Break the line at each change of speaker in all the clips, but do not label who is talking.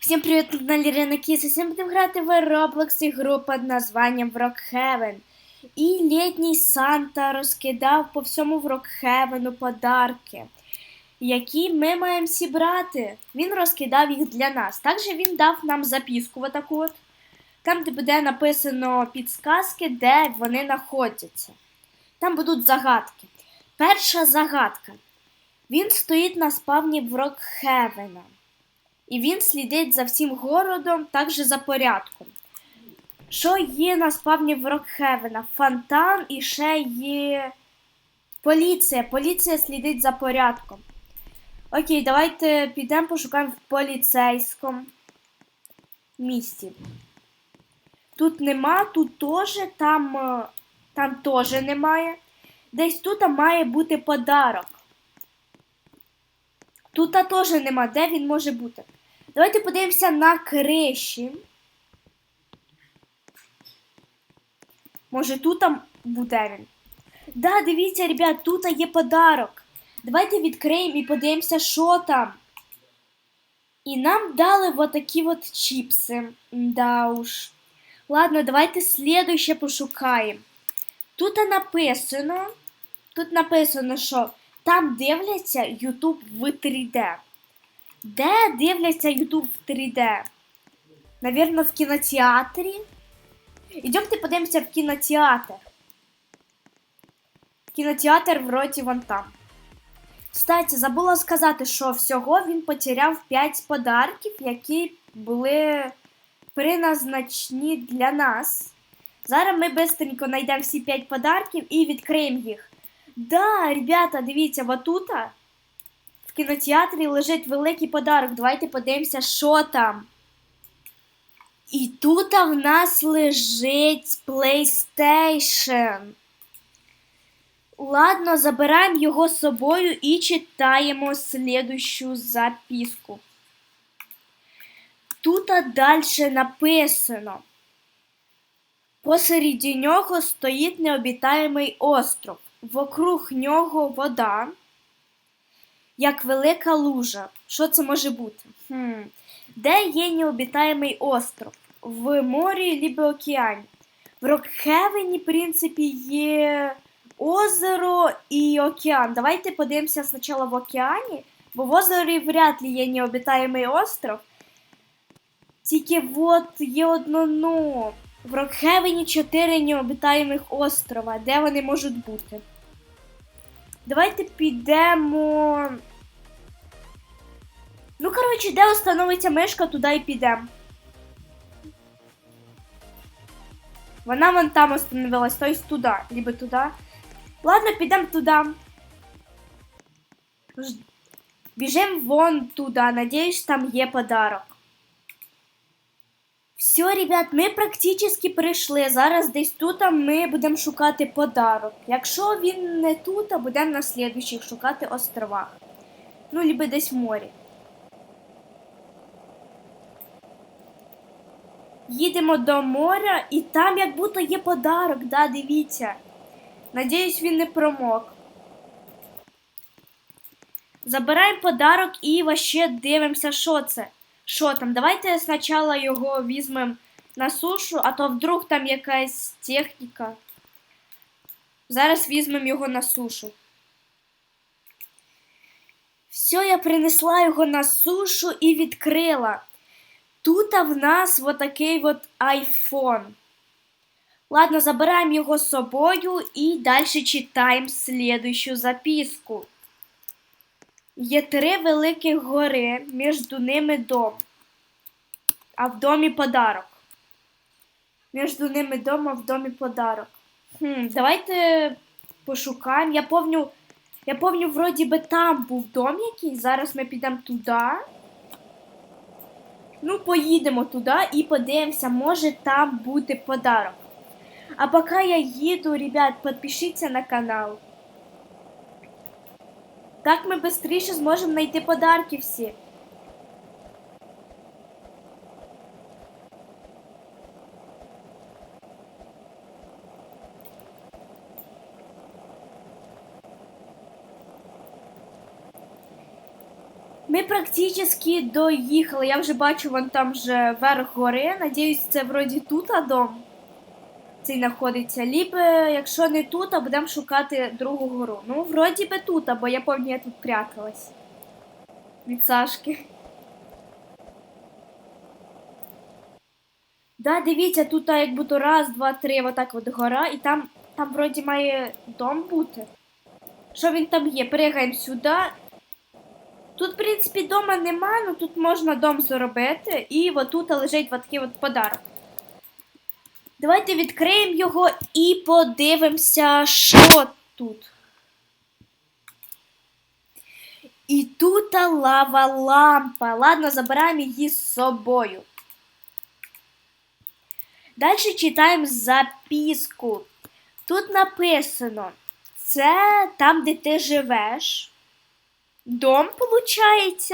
Всім привіт, на каналі Рена Кіс. І Сьогодні будемо грати в Roblox ігру під названням Rockhaven. І літній Санта розкидав по всьому Rockhaven подарки, які ми маємо зібрати. Він розкидав їх для нас. Також він дав нам записку отаку от, там, де буде написано підсказки, де вони знаходяться. Там будуть загадки. Перша загадка. Він стоїть на спавні в Рокхевена. І він слідить за всім городом, також за порядком. Що є на спавні в Рокхевена? Фонтан і ще є поліція. Поліція слідить за порядком. Окей, давайте підемо пошукаємо в поліцейському місті. Тут нема, тут теж, там, е, там теж немає. Десь тут має бути подарок. Тут теж нема, де він може бути. Давайте подивимося на криші. Може, тут там буде він. Да, дивіться, ребят, тут є подарок. Давайте відкриємо і подивимося, що там. І нам дали вот такі от чіпси. Да уж. Ладно, давайте слідуще пошукаємо. Тут написано. Тут написано, що там дивляться YouTube в 3D. Де дивляться YouTube в 3D? Навірно, в кінотеатрі. Ідемте подивимося в кінотеатр. Кінотеатр вроді вон там. Кстати, забула сказати, що всього він потеряв 5 подарків, які були призначені для нас. Зараз ми быстренько знайдемо всі 5 подарків і відкриємо їх. Да, ребята, дивіться, вот тут в кінотеатрі лежить великий подарок. Давайте подивимося, що там. І тут в нас лежить PlayStation. Ладно, забираємо його з собою і читаємо слідущу записку. Тут далі написано. Посереді нього стоїть необітаємий остров. Вокруг нього вода, як велика лужа. Що це може бути? Хм. Де є необітаємий остров? В морі либо океані. В Рокхевені, в принципі, є озеро і океан. Давайте подивимося спочатку в океані, бо в озері вряд ли є необітаємий остров. Тільки от є одно ну. В Рокхевені 4 необітаємих острова. Де вони можуть бути? Давайте підемо. Ну, коротше, де установиться мишка, туди і підемо. Вона вон там остановилась, то есть туди, либо туди. Ладно, підемо туди. Біжимо вон туди. Надіюсь, там є подарок. Все, ребят, ми практично прийшли. Зараз десь тут ми будемо шукати подарок. Якщо він не тут, будемо на слідуючих шукати островах. Ну, либо десь в морі. Їдемо до моря і там як будто є подарок, да, дивіться. Надіюсь, він не промок. Забираємо подарок і вообще дивимося, що це. Що там? Давайте спочатку його візьмемо на сушу, а то вдруг там якась техніка. Зараз візьмемо його на сушу. Все, я принесла його на сушу і відкрила. Тут в нас вот такий вот айфон. Ладно, забираємо його з собою і далі читаємо слідущу записку. Є три великі гори, між ними дом, а в домі подарок. Між ними дом, а в домі подарок. Хм, Давайте пошукаємо. Я помню, я помню, вроді би там був дом якийсь. Зараз ми підемо туди. Ну, поїдемо туди і подивимося, може там буде подарок. А поки я їду, ребят, підпишіться на канал. Так ми швидше зможемо знайти подарки всі. Ми практично доїхали. Я вже бачу, вон там вже верх гори. Надіюсь, це вроді тут а дом. Цей знаходиться. Лібо, якщо не тут, а будемо шукати другу гору. Ну, вроді би тут, бо я пам'ятаю, я тут пряталась. Від Сашки. Да, дивіться, тут як будто раз, два, три, отак от гора, і там, там вроді має дом бути. Що він там є? Пригаємо сюди. Тут, в принципі, дома нема, але тут можна дом зробити, і отут лежить от такий от подарок. Давайте відкриємо його і подивимося, що тут. І тут лава лампа. Ладно, забираємо її з собою. Далі читаємо записку. Тут написано: це там, де ти живеш. Дом, виходить.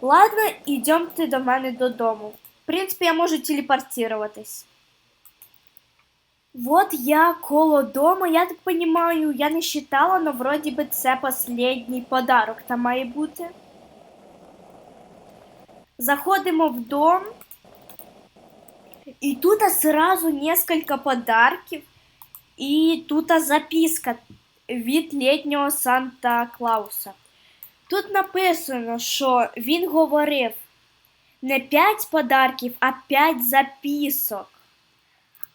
Ладно, йдемте до мене додому. В принципі, я можу телепортуватись. Вот я коло дома, я так понимаю, я не считала, но вроде би це последній подарок там має бути. Заходимо в дом. І тут сразу несколько подарків. І тут записка від літнього Санта Клауса. Тут написано, що він говорив не 5 подарків, а 5 записок.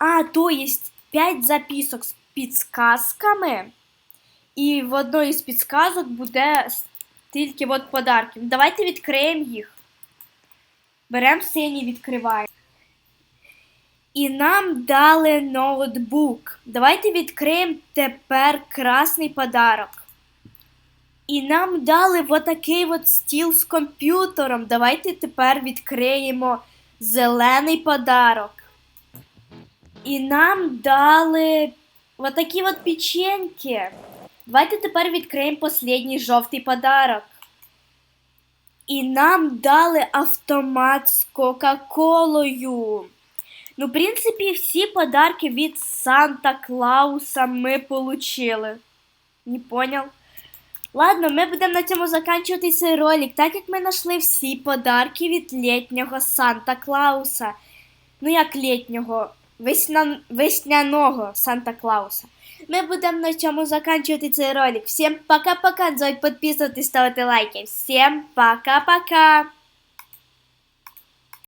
А, то есть 5 записок з підсказками. І в одній із підсказок буде тільки от подарків. Давайте відкриємо їх. Беремо синій, відкриваємо. І нам дали ноутбук. Давайте відкриємо тепер красний подарок. І нам дали отакий от стіл з комп'ютером. Давайте тепер відкриємо зелений подарок. І нам дали отакі от печеньки. Давайте тепер відкриємо останній жовтий подарок. І нам дали автомат з Кока-Колою. Ну, в принципі, всі подарки від Санта Клауса ми получили. Не понял? Ладно, ми будемо на цьому закінчувати цей ролик, так як ми знайшли всі подарки від літнього Санта Клауса. Ну, як літнього, весня... весняного Санта Клауса. Ми будемо на цьому закінчувати цей ролик. Всім пока-пока. Не забудь підписуватись, ставити лайки. Всім пока-пока.